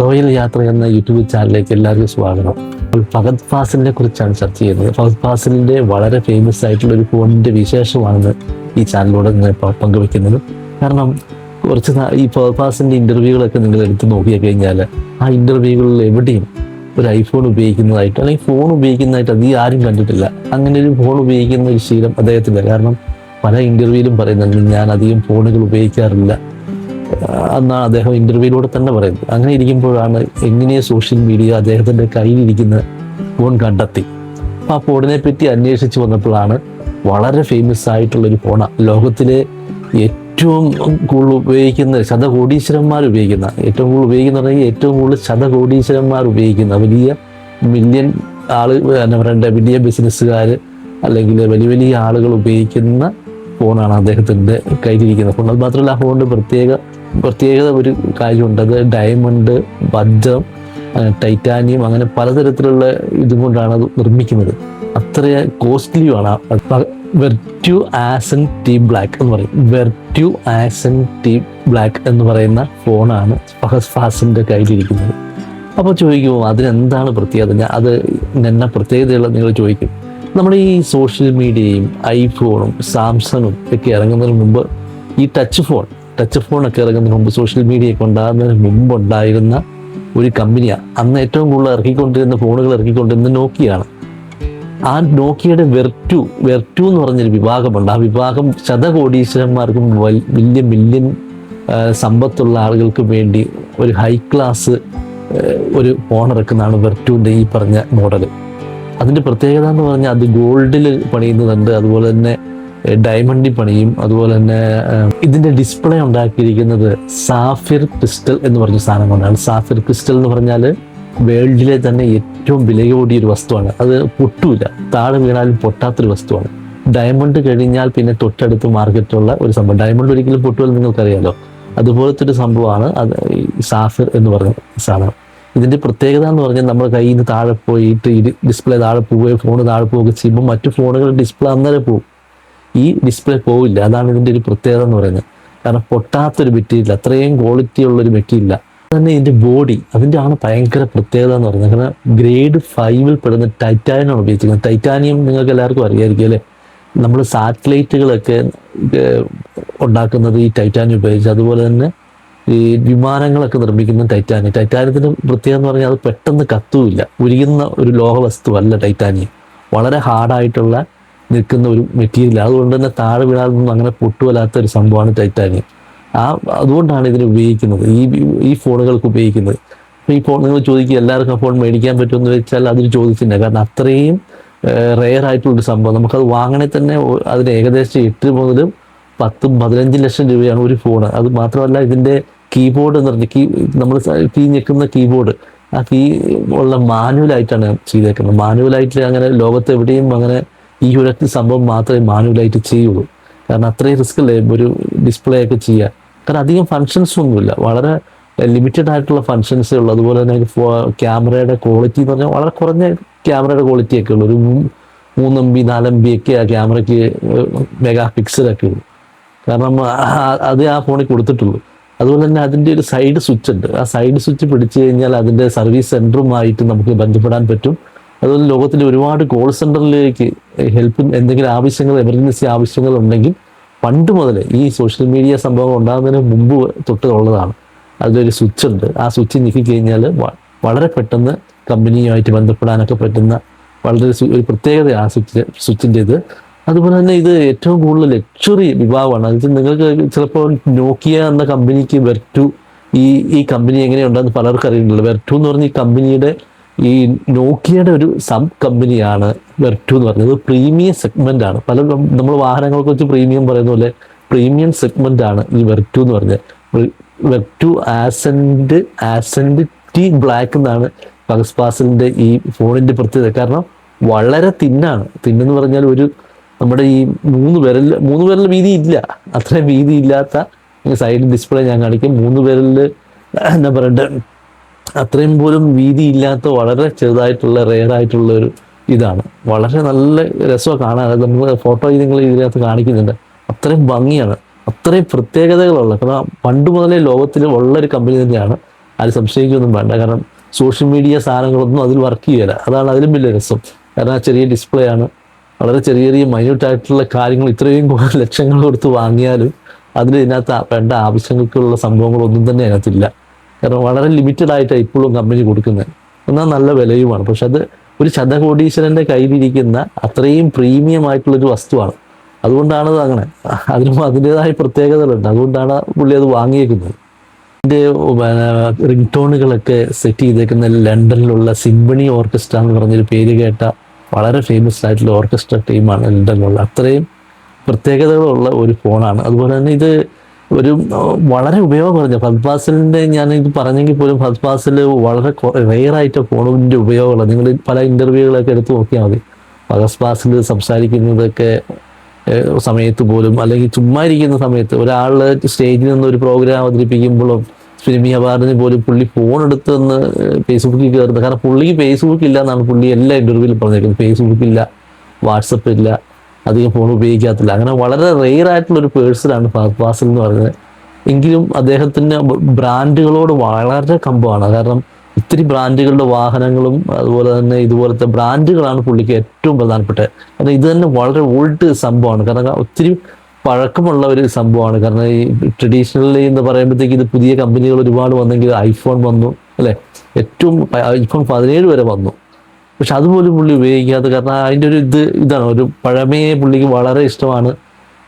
Royal യാത്ര എന്ന YouTube ചാനലിലേക്ക് എല്ലാവർക്കും സ്വാഗതം. ഫഹദ് ഫാസിലിനെ കുറിച്ചാണ് ചർച്ച ചെയ്യുന്നത്. ഫഹദ് ഫാസിലിന്റെ വളരെ ഫേമസ് ആയിട്ടുള്ള ഒരു ഫോണിന്റെ വിശേഷമാണ് ഈ ചാനലിലൂടെ ഇപ്പോൾ പങ്കുവെക്കുന്നത്. കാരണം കുറച്ച് ഈ ഫഹദ് ഫാസിന്റെ ഇന്റർവ്യൂകളൊക്കെ നിങ്ങൾ എടുത്ത് നോക്കിയാൽ കഴിഞ്ഞാൽ ആ ഇന്റർവ്യൂകളിൽ എവിടെയും ഒരു ഐഫോൺ ഉപയോഗിക്കുന്നതായിട്ട് അല്ലെങ്കിൽ ഫോൺ ഉപയോഗിക്കുന്നതായിട്ട് അധികം ആരും കണ്ടിട്ടില്ല. അങ്ങനെ ഒരു ഫോൺ ഉപയോഗിക്കുന്ന ഒരു ശീലം അദ്ദേഹത്തില്ല കാരണം പല ഇന്റർവ്യൂവിലും പറയുന്നുണ്ട് ഞാൻ അധികം ഫോണുകൾ ഉപയോഗിക്കാറില്ല. എന്നാണ് അദ്ദേഹം ഇന്റർവ്യൂവിലൂടെ തന്നെ പറയുന്നത്. അങ്ങനെ ഇരിക്കുമ്പോഴാണ് എങ്ങനെ സോഷ്യൽ മീഡിയ അദ്ദേഹത്തിന്റെ കയ്യിലിരിക്കുന്ന ഫോൺ കണ്ടെത്തി. ആ ഫോണിനെ പറ്റി അന്വേഷിച്ച് വന്നപ്പോഴാണ് വളരെ ഫേമസ് ആയിട്ടുള്ള ഒരു ഫോണാണ് ലോകത്തിലെ ഏറ്റവും കൂടുതൽ ഉപയോഗിക്കുന്ന ശതകോടീശ്വരന്മാർ ഉപയോഗിക്കുന്ന ഏറ്റവും കൂടുതൽ ഉപയോഗിക്കുന്ന പറഞ്ഞാൽ ഏറ്റവും കൂടുതൽ ശതകോടീശ്വരന്മാർ ഉപയോഗിക്കുന്ന വലിയ മില്യൺ ആൾ എന്താ പറയണ്ട വലിയ ബിസിനസ്സുകാർ അല്ലെങ്കിൽ വലിയ വലിയ ആളുകൾ ഉപയോഗിക്കുന്ന ഫോണാണ് അദ്ദേഹത്തിന്റെ കയ്യിലിരിക്കുന്ന ഫോൺ അത് മാത്രമല്ല ആ ഫോണിന്റെ പ്രത്യേക പ്രത്യേകത ഒരു കാര്യമുണ്ട്. അത് ഡയമണ്ട് വജ്രം ടൈറ്റാനിയം അങ്ങനെ പലതരത്തിലുള്ള ഇതും കൊണ്ടാണ് അത് നിർമ്മിക്കുന്നത്. അത്ര കോസ്റ്റ്ലിയുമാണ് വെർട്യു ആസൻ ടീ ബ്ലാക്ക് എന്ന് പറയും. വെർട്യു ആസൻ ടീ ബ്ലാക്ക് എന്ന് പറയുന്ന ഫോണാണ് ഫഹസ് ഫാസിന്റെ കയ്യിലിരിക്കുന്നത്. അപ്പോൾ ചോദിക്കുമോ അതിനെന്താണ് പ്രത്യേകത? ഞാൻ അത് എന്നെ പ്രത്യേകതയുള്ള നിങ്ങൾ ചോദിക്കും. നമ്മൾ ഈ സോഷ്യൽ മീഡിയയും ഐഫോണും സാംസങ്ങും ഒക്കെ ഇറങ്ങുന്നതിന് മുമ്പ് ഈ ടച്ച് ഫോൺ ടച്ച് ഫോണൊക്കെ ഇറങ്ങുന്നതിന് മുമ്പ് സോഷ്യൽ മീഡിയ ഒക്കെ ഉണ്ടാകുന്നതിന് മുമ്പ് ഉണ്ടായിരുന്ന ഒരു കമ്പനിയാണ് അന്ന് ഏറ്റവും കൂടുതൽ ഇറക്കിക്കൊണ്ടിരുന്ന ഫോണുകൾ ഇറക്കിക്കൊണ്ടിരുന്ന നോക്കിയാണ്. ആ നോക്കിയുടെ വെർറ്റു വെർറ്റു എന്ന് പറഞ്ഞൊരു വിഭാഗമുണ്ട്. ആ വിഭാഗം ശതകോടീശ്വരന്മാർക്കും വലിയ മില്യൻ സമ്പത്തുള്ള ആളുകൾക്ക് വേണ്ടി ഒരു ഹൈ ക്ലാസ് ഒരു ഫോൺ ഇറക്കുന്നതാണ് വെർറ്റുവിന്റെ ഈ പറഞ്ഞ മോഡൽ അതിന്റെ പ്രത്യേകത എന്ന് പറഞ്ഞാൽ അത് ഗോൾഡിൽ പണിയുന്നതുണ്ട്. അതുപോലെ തന്നെ ഡയമണ്ടിൽ പണിയും അതുപോലെ തന്നെ ഇതിന്റെ ഡിസ്പ്ലേ ഉണ്ടാക്കിയിരിക്കുന്നത് സാഫിർ ക്രിസ്റ്റൽ എന്ന് പറഞ്ഞ സാധനം കൊണ്ടാണ്. സാഫിർ ക്രിസ്റ്റൽ എന്ന് പറഞ്ഞാൽ വേൾഡിലെ തന്നെ ഏറ്റവും വിലയോടിയ ഒരു വസ്തുവാണ്. അത് പൊട്ടൂല. താഴെ വീണാലും പൊട്ടാത്തൊരു വസ്തുവാണ്. ഡയമണ്ട് കഴിഞ്ഞാൽ പിന്നെ തൊട്ടടുത്ത് മാർക്കറ്റുള്ള ഒരു സംഭവം. ഡയമണ്ട് ഒരിക്കലും പൊട്ടുമെന്ന് നിങ്ങൾക്കറിയാലോ. അതുപോലത്തെ ഒരു സംഭവമാണ് അത് സാഫിർ എന്ന് പറഞ്ഞ സാധനം. ഇതിന്റെ പ്രത്യേകത എന്ന് പറഞ്ഞാൽ നമ്മുടെ കയ്യിൽ നിന്ന് താഴെ പോയിട്ട് ഡിസ്പ്ലേ താഴെ പോവുകയോ ഫോൺ താഴെ പോവുകയോ ചെയ്യുമ്പോൾ മറ്റു ഫോണുകൾ ഡിസ്പ്ലേ അന്നേരം പോകും ഈ ഡിസ്പ്ലേ പോവില്ല. അതാണ് ഇതിന്റെ ഒരു പ്രത്യേകത എന്ന് പറയുന്നത്. കാരണം പൊട്ടാത്തൊരു മെറ്റീരിയൽ അത്രയും ക്വാളിറ്റി ഉള്ളൊരു മെറ്റീരിയൽ തന്നെ ഇതിന്റെ ബോഡി അതിന്റെ ആണ് ഭയങ്കര പ്രത്യേകത എന്ന് പറയുന്നത്. കാരണം ഗ്രേഡ് ഫൈവിൽ പെടുന്ന ടൈറ്റാനിയം ആണ് ഉപയോഗിച്ചിരിക്കുന്നത്. ടൈറ്റാനിയം നിങ്ങൾക്ക് എല്ലാവർക്കും അറിയായിരിക്കും അല്ലേ? നമ്മൾ സാറ്റലൈറ്റുകളൊക്കെ ഉണ്ടാക്കുന്നത് ഈ ടൈറ്റാനിയം ഉപയോഗിച്ച്. അതുപോലെ തന്നെ ഈ വിമാനങ്ങളൊക്കെ നിർമ്മിക്കുന്ന ടൈറ്റാനിയം ടൈറ്റാനിയത്തിന്റെ പ്രത്യേകത എന്ന് പറഞ്ഞാൽ അത് പെട്ടെന്ന് കത്തുമില്ല ഉരിയുന്ന ഒരു ലോഹ വസ്തുവല്ല ടൈറ്റാനിയം വളരെ ഹാർഡായിട്ടുള്ള നിൽക്കുന്ന ഒരു മെറ്റീരിയൽ. അതുകൊണ്ട് തന്നെ താഴെ വീണാലൊന്നും അങ്ങനെ പൊട്ടുവല്ലാത്ത ഒരു സംഭവമാണ് ടൈറ്റാനിയം ആ അതുകൊണ്ടാണ് ഇതിന് ഉപയോഗിക്കുന്നത്. ഈ ഈ ഫോണുകൾക്ക് ഉപയോഗിക്കുന്നത്. അപ്പോൾ ഈ ഫോൺ നിങ്ങൾ ചോദിക്കുക എല്ലാവർക്കും ആ ഫോൺ മേടിക്കാൻ പറ്റുമെന്ന് വെച്ചാൽ അതൊരു ചോദിച്ചില്ല കാരണം അത്രയും റെയർ ആയിട്ടുള്ളൊരു സംഭവം. നമുക്കത് വാങ്ങണേ തന്നെ അതിന് ഏകദേശം എട്ട് മുതൽ പത്തും പതിനഞ്ച് ലക്ഷം രൂപയാണ് ഒരു ഫോൺ അത് മാത്രമല്ല ഇതിന്റെ കീബോർഡ് എന്ന് പറഞ്ഞ കീ നമ്മൾ കീ ഞെക്കുന്ന കീബോർഡ്. ആ കീ ഉള്ള മാനുവലായിട്ടാണ് ചെയ്തേക്കുന്നത്. മാനുവലായിട്ട് അങ്ങനെ ലോകത്ത് എവിടെയും അങ്ങനെ ഈ ഒരൊറ്റ സംഭവം മാത്രമേ മാനുവലായിട്ട് ചെയ്യുള്ളൂ. കാരണം അത്രയും റിസ്ക് അല്ലേ ഒരു ഡിസ്പ്ലേ ഒക്കെ ചെയ്യുക കാരണം അധികം ഫങ്ഷൻസ് ഒന്നുമില്ല. വളരെ ലിമിറ്റഡ് ആയിട്ടുള്ള ഫങ്ഷൻസേ ഉള്ളൂ. അതുപോലെ തന്നെ ക്യാമറയുടെ ക്വാളിറ്റി എന്ന് പറഞ്ഞാൽ വളരെ കുറഞ്ഞ ക്യാമറയുടെ ക്വാളിറ്റി ഒക്കെ ഉള്ളൂ. ഒരു മൂന്ന് എം ബി നാല് എം ബി ഒക്കെ ആ ക്യാമറയ്ക്ക് മെഗാ പിക്സലൊക്കെ ഉള്ളൂ. കാരണം അത് ആ ഫോണിൽ കൊടുത്തിട്ടുള്ളൂ. അതുപോലെ തന്നെ അതിന്റെ ഒരു സൈഡ് സ്വിച്ച് ഉണ്ട്. ആ സൈഡ് സ്വിച്ച് പിടിച്ചു കഴിഞ്ഞാൽ അതിന്റെ സർവീസ് സെന്ററുമായിട്ട് നമുക്ക് ബന്ധപ്പെടാൻ പറ്റും. അതുപോലെ ലോകത്തിലെ ഒരുപാട് കോൾ സെന്ററിലേക്ക് ഹെൽപ്പ് എന്തെങ്കിലും ആവശ്യങ്ങൾ എമർജൻസി ആവശ്യങ്ങൾ ഉണ്ടെങ്കിൽ പണ്ട് മുതൽ ഈ സോഷ്യൽ മീഡിയ സംഭവം ഉണ്ടാകുന്നതിന് മുമ്പ് തൊട്ട് ഉള്ളതാണ്. അതിലൊരു സ്വിച്ച് ഉണ്ട്. ആ സ്വിച്ച് നീക്കി കഴിഞ്ഞാൽ വളരെ പെട്ടെന്ന് കമ്പനിയുമായിട്ട് ബന്ധപ്പെടാനൊക്കെ പറ്റുന്ന വളരെ ഒരു പ്രത്യേകതയാണ് ആ സ്വിച്ച് സ്വിച്ചിന്റെ ഇത് അതുപോലെ തന്നെ ഇത് ഏറ്റവും കൂടുതൽ ലക്ഷറി വിഭാഗമാണ്. അത് നിങ്ങൾക്ക് ചിലപ്പോൾ നോക്കിയ എന്ന കമ്പനിക്ക് വെർട്ടു ഈ ഈ കമ്പനി എങ്ങനെയുണ്ടെന്ന് പലർക്കും അറിയുന്നുള്ളൂ വെർട്ടു എന്ന് പറഞ്ഞ ഈ കമ്പനിയുടെ ഈ നോക്കിയയുടെ ഒരു സബ് കമ്പനിയാണ് വെർട്ടു എന്ന് പറയുന്നത് പ്രീമിയം സെഗ്മെന്റ് ആണ്. പല നമ്മൾ വാഹനങ്ങളെ കുറിച്ച് പ്രീമിയം പറയുന്ന പോലെ പ്രീമിയം സെഗ്മെന്റ് ആണ് ഈ വെർട്ടു എന്ന് പറഞ്ഞത്. വെർട്ടു ആസെന്റ് ആസെന്റ് ടി ബ്ലാക്ക് എന്നാണ് പകസ്പാസിന്റെ ഈ ഫോണിന്റെ പ്രത്യേകത. കാരണം വളരെ തിന്നാണ്. തിന്നെന്ന് പറഞ്ഞാൽ ഒരു നമ്മുടെ ഈ മൂന്ന് വിരൽ മൂന്ന് വിരൽ വീതി ഇല്ല. അത്രയും വീതി ഇല്ലാത്ത സൈഡ് ഡിസ്പ്ലേ ഞാൻ കാണിക്കും. മൂന്ന് വിരലിൽ എന്താ പറയണ്ടേ? അത്രയും പോലും വീതി ഇല്ലാത്ത വളരെ ചെറുതായിട്ടുള്ള റെയറായിട്ടുള്ള ഒരു ഇതാണ്. വളരെ നല്ല രസമാണ് കാണാൻ. അത് നമ്മൾ ഫോട്ടോ നിങ്ങൾ ഇതിനകത്ത് കാണിക്കുന്നുണ്ട്. അത്രയും ഭംഗിയാണ്. അത്രയും പ്രത്യേകതകളുള്ള കാരണം പണ്ട് മുതലേ ലോകത്തിൽ ഉള്ള ഒരു കമ്പനി തന്നെയാണ്. ആരും സംശയിക്കൊന്നും വേണ്ട. കാരണം സോഷ്യൽ മീഡിയ സാധനങ്ങളൊന്നും അതിൽ വർക്ക് ചെയ്യില്ല. അതാണ് അതിലും വലിയ രസം. കാരണം ആ ചെറിയ ഡിസ്പ്ലേ ആണ്. വളരെ ചെറിയ ചെറിയ മൈന്യൂട്ടായിട്ടുള്ള കാര്യങ്ങൾ ഇത്രയും ലക്ഷങ്ങൾ കൊടുത്ത് വാങ്ങിയാലും അതിന് ഇതിനകത്ത് വേണ്ട ആവശ്യങ്ങൾക്കുള്ള സംഭവങ്ങളൊന്നും തന്നെ അതിനകത്തില്ല. കാരണം വളരെ ലിമിറ്റഡ് ആയിട്ടാണ് ഇപ്പോഴും കമ്പനി കൊടുക്കുന്നത്. എന്നാൽ നല്ല വിലയുമാണ്. പക്ഷെ അത് ഒരു ശതകോടീശ്വരന്റെ കയ്യിലിരിക്കുന്ന അത്രയും പ്രീമിയം ആയിട്ടുള്ളൊരു വസ്തുവാണ്. അതുകൊണ്ടാണ് അത് അങ്ങനെ. അതിനും അതിന്റെതായ പ്രത്യേകതകളുണ്ട്. അതുകൊണ്ടാണ് പുള്ളി അത് വാങ്ങിയേക്കുന്നത്. ഇതിന്റെ റിംഗ് ടോണുകളൊക്കെ സെറ്റ് ചെയ്തേക്കുന്ന ലണ്ടനിലുള്ള സിംബണി ഓർക്കസ്ട്ര എന്ന് പറഞ്ഞൊരു പേര് കേട്ട വളരെ ഫേമസ് ആയിട്ടുള്ള ഓർക്കസ്ട്ര ടീമാണ് ലണ്ടനിലുള്ള. അത്രയും പ്രത്യേകതകളുള്ള ഒരു ഫോണാണ് അതുപോലെ തന്നെ ഇത് ഒരു വളരെ ഉപയോഗം കുറഞ്ഞ. ഫദ്പാസിലിന്റെ ഞാൻ ഇത് പറഞ്ഞെങ്കിൽ പോലും ഫദ്പാസിൽ വളരെ റെയറായിട്ട് ഫോണിന്റെ ഉപയോഗമുള്ള നിങ്ങൾ പല ഇന്റർവ്യൂകളൊക്കെ എടുത്ത് നോക്കിയാൽ മതി. ഫദ്പാസിൽ സംസാരിക്കുന്നതൊക്കെ സമയത്ത് പോലും അല്ലെങ്കിൽ ചുമ്മാ ഇരിക്കുന്ന സമയത്ത് ഒരാൾ സ്റ്റേജിൽ നിന്ന് ഒരു പ്രോഗ്രാം അവതരിപ്പിക്കുമ്പോഴും ഫിലിമി അവാർഡിന് പോലും പുള്ളി ഫോൺ എടുത്ത് നിന്ന് ഫേസ്ബുക്കിൽ കയറുന്നത് കാരണം പുള്ളിക്ക് ഫേസ്ബുക്ക് ഇല്ല എന്നാണ് പുള്ളി എല്ലാ ഇന്റർവ്യൂവിലും പറഞ്ഞേക്കുന്നത്. ഫേസ്ബുക്ക് ഇല്ല വാട്സപ്പ് ഇല്ല അധികം ഫോൺ ഉപയോഗിക്കാത്തില്ല. അങ്ങനെ വളരെ റെയർ ആയിട്ടുള്ള ഒരു പേഴ്സണാണ് ഫാസിൽ എന്ന് പറയുന്നത്. എങ്കിലും അദ്ദേഹത്തിന്റെ ബ്രാൻഡുകളോട് വളരെ കമ്പമാണ്. കാരണം ഇത്തിരി ബ്രാൻഡുകളുടെ വാഹനങ്ങളും അതുപോലെ തന്നെ ഇതുപോലത്തെ ബ്രാൻഡുകളാണ് പുള്ളിക്ക് ഏറ്റവും പ്രധാനപ്പെട്ടത്. കാരണം ഇത് തന്നെ വളരെ ഓൾഡ് സംഭവമാണ്. കാരണം ഒത്തിരി പഴക്കമുള്ള ഒരു സംഭവമാണ്. കാരണം ഈ ട്രഡീഷണലി എന്ന് പറയുമ്പോഴത്തേക്ക് ഇത് പുതിയ കമ്പനികൾ ഒരുപാട് വന്നെങ്കിൽ ഐഫോൺ വന്നു അല്ലേ? ഏറ്റവും ഐഫോൺ പതിനേഴ് വരെ വന്നു. പക്ഷെ അതുപോലും പുള്ളി ഉപയോഗിക്കാത്ത കാരണം അതിന്റെ ഒരു ഇത് ഇതാണ് ഒരു പഴമയെ പുള്ളിക്ക് വളരെ ഇഷ്ടമാണ്.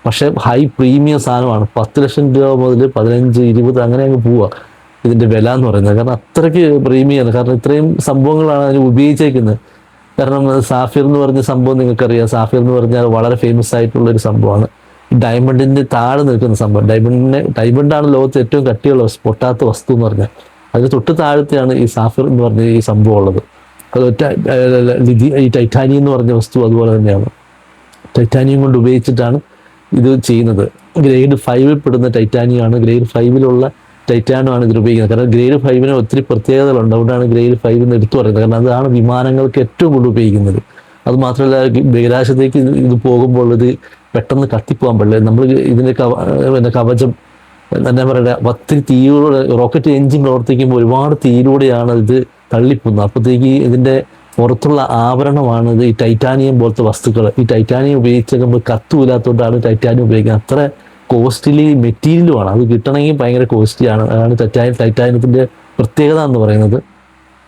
പക്ഷേ ഹൈ പ്രീമിയം സാധനമാണ്. പത്ത് ലക്ഷം രൂപ മുതൽ പതിനഞ്ച് ഇരുപത് അങ്ങനെ അങ്ങ് പോവുക ഇതിന്റെ വില എന്ന് പറയുന്നത്. കാരണം അത്രയ്ക്ക് പ്രീമിയമാണ് കാരണം ഇത്രയും സംഭവങ്ങളാണ് അതിന് ഉപയോഗിച്ചേക്കുന്നത്. കാരണം സാഫിർ എന്ന് പറഞ്ഞ സംഭവം നിങ്ങൾക്കറിയാം. സാഫിർ എന്ന് പറഞ്ഞാൽ വളരെ ഫേമസ് ആയിട്ടുള്ള ഒരു സംഭവമാണ്. ഡയമണ്ടിന്റെ താഴെ നിൽക്കുന്ന സംഭവം. ഡയമണ്ടിനെ ഡയമണ്ടാണ് ലോകത്ത് ഏറ്റവും കട്ടിയുള്ള പൊട്ടാത്ത വസ്തു എന്ന് പറഞ്ഞാൽ. അതിന് തൊട്ട് താഴത്തെയാണ് ഈ സാഫിർ എന്ന് പറഞ്ഞ ഈ സംഭവം ഉള്ളത്. ഈ ടൈറ്റാനിയം എന്ന് പറഞ്ഞ വസ്തു അതുപോലെ തന്നെയാണ്. ടൈറ്റാനിയം കൊണ്ട് ഉപയോഗിച്ചിട്ടാണ് ഇത് ചെയ്യുന്നത്. ഗ്രേഡ് ഫൈവിൽ പെടുന്ന ടൈറ്റാനിയം ആണ് ഗ്രേഡ് ഫൈവിലുള്ള ടൈറ്റാനോ ആണ് ഇതിൽ ഉപയോഗിക്കുന്നത്. കാരണം ഗ്രേഡ് ഫൈവിന് ഒത്തിരി പ്രത്യേകതകളുണ്ട്. അതുകൊണ്ടാണ് ഗ്രേഡ് ഫൈവ് എന്ന് എടുത്തു പറയുന്നത്. കാരണം അതാണ് വിമാനങ്ങൾക്ക് ഏറ്റവും കൂടുതൽ ഉപയോഗിക്കുന്നത്. അത് മാത്രമല്ല ബഹിരാശത്തേക്ക് ഇത് പോകുമ്പോൾ ഇത് പെട്ടെന്ന് കത്തിപ്പോകാൻ പാടില്ല നമ്മൾ ഇതിന്റെ കവ പിന്നെ കവചം എന്താ പറയുക ഒത്തിരി തീയിലൂടെ റോക്കറ്റ് എഞ്ചിൻ പ്രവർത്തിക്കുമ്പോൾ ഒരുപാട് തീയിലൂടെയാണ് ഇത് തള്ളിപ്പോകുന്നത് അപ്പോഴത്തേക്ക് ഇതിന്റെ പുറത്തുള്ള ആവരണമാണ് ഇത് ഈ ടൈറ്റാനിയം പോലത്തെ വസ്തുക്കൾ. ഈ ടൈറ്റാനിയം ഉപയോഗിച്ച് കത്തുമില്ലാത്തതുകൊണ്ടാണ് ടൈറ്റാനിയം ഉപയോഗിക്കുന്നത്. അത്ര കോസ്റ്റ്ലി മെറ്റീരിയലുമാണ് അത് കിട്ടണമെങ്കിൽ ഭയങ്കര കോസ്റ്റ്ലിയാണ് അതാണ് ടൈറ്റാനിയം. ടൈറ്റാനിയത്തിന്റെ പ്രത്യേകത എന്ന് പറയുന്നത്.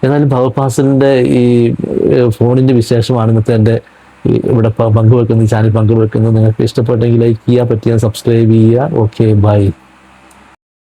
എന്നാലും പവർ പാസലിന്റെ ഈ ഫോണിന്റെ വിശേഷമാണ് ഇന്നത്തെ എന്റെ ഇവിടെ പങ്കുവെക്കുന്നത് ചാനൽ പങ്കുവെക്കുന്നത്. നിങ്ങൾക്ക് ഇഷ്ടപ്പെട്ടെങ്കിൽ ലൈക്ക് ചെയ്യുക പറ്റിയാൽ സബ്സ്ക്രൈബ് ചെയ്യുക. Okay bye.